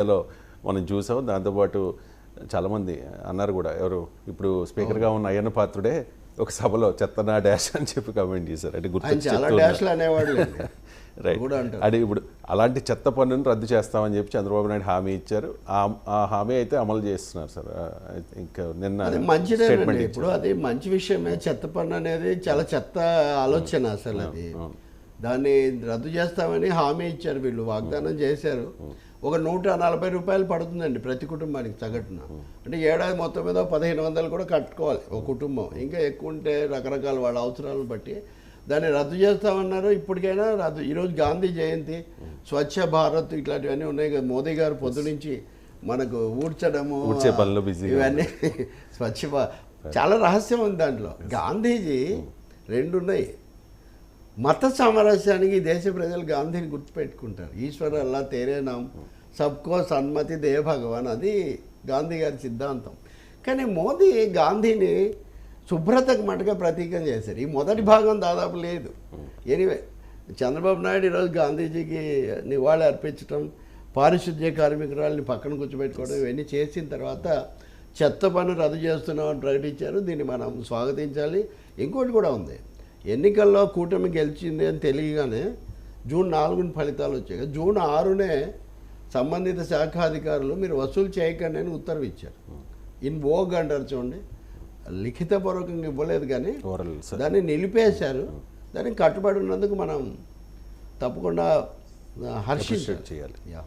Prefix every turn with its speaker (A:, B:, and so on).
A: లో మనం చూసాం. దాంతోపాటు చాలామంది అన్నారు కూడా ఎవరు ఇప్పుడు స్పీకర్గా ఉన్న అయ్యన్న పాత్రుడే ఒక సభలో చెత్తనా డాష్ అని చెప్పి కామెంట్ చేశారు. అంటే గుర్తు రైట్ అంటే ఇప్పుడు అలాంటి చెత్త పన్నును రద్దు చేస్తామని చెప్పి చంద్రబాబు నాయుడు హామీ ఇచ్చారు. ఆ- హామీ అయితే అమలు చేస్తున్నారు సార్. ఇంకా నిన్న statement
B: ఇప్పుడు అది మంచి విషయమే. చెత్త పన్ను అనేది చాలా చెత్త ఆలోచన అసలు అది. దాన్ని రద్దు చేస్తామని హామీ ఇచ్చారు వీళ్ళు వాగ్దానం చేశారు. ఒక నూట నలభై రూపాయలు పడుతుందండి ప్రతి కుటుంబానికి సగటున అంటే ఏడాది మొత్తం మీద పదిహేను వందలు కూడా కట్టుకోవాలి ఒక కుటుంబం. ఇంకా ఎక్కువ ఉంటే రకరకాల వాళ్ళ అవసరాలను బట్టి దాన్ని రద్దు చేస్తామన్నారు. ఇప్పటికైనా రద్దు ఈరోజు గాంధీ జయంతి స్వచ్ఛ భారత్ ఇట్లాంటివన్నీ ఉన్నాయి కదా. మోదీ గారు పొద్దు నుంచి మనకు ఊడ్చడము ఇవన్నీ స్వచ్ఛ చాలా రహస్యం ఉంది దాంట్లో. గాంధీజీ రెండు ఉన్నాయి మత సామరస్యానికి ఈ దేశ ప్రజలు గాంధీని గుర్తుపెట్టుకుంటారు. ఈశ్వర అల్లా తేరేనాం సబ్కో సన్మతి దే భగవాన్ అది గాంధీ గారి సిద్ధాంతం. కానీ మోదీ గాంధీని శుభ్రతకు మటుగా ప్రతీకం చేశారు. ఈ మొదటి భాగం దాదాపు లేదు. ఎనివే చంద్రబాబు నాయుడు ఈరోజు గాంధీజీకి నివాళి అర్పించడం పారిశుద్ధ్య కార్మికురాలని పక్కన కూర్చోబెట్టుకోవడం ఇవన్నీ చేసిన తర్వాత చెత్త పన్ను రద్దు చేస్తున్నామని ప్రకటించారు. దీన్ని మనం స్వాగతించాలి. ఇంకోటి కూడా ఉంది. ఎన్నికల్లో కూటమి గెలిచింది అని తెలియగానే జూన్ నాలుగున ఫలితాలు వచ్చాయి. జూన్ ఆరునే సంబంధిత శాఖ అధికారులు మీరు వసూలు చేయకండి అని ఉత్తర్వు ఇచ్చారు. ఇన్ ఓగ్ అంటారు చూడండి. లిఖితపూర్వకంగా ఇవ్వలేదు కానీ దాన్ని నిలిపేశారు. దానికి కట్టుబడి ఉన్నందుకు మనం తప్పకుండా హర్షించాలి. యా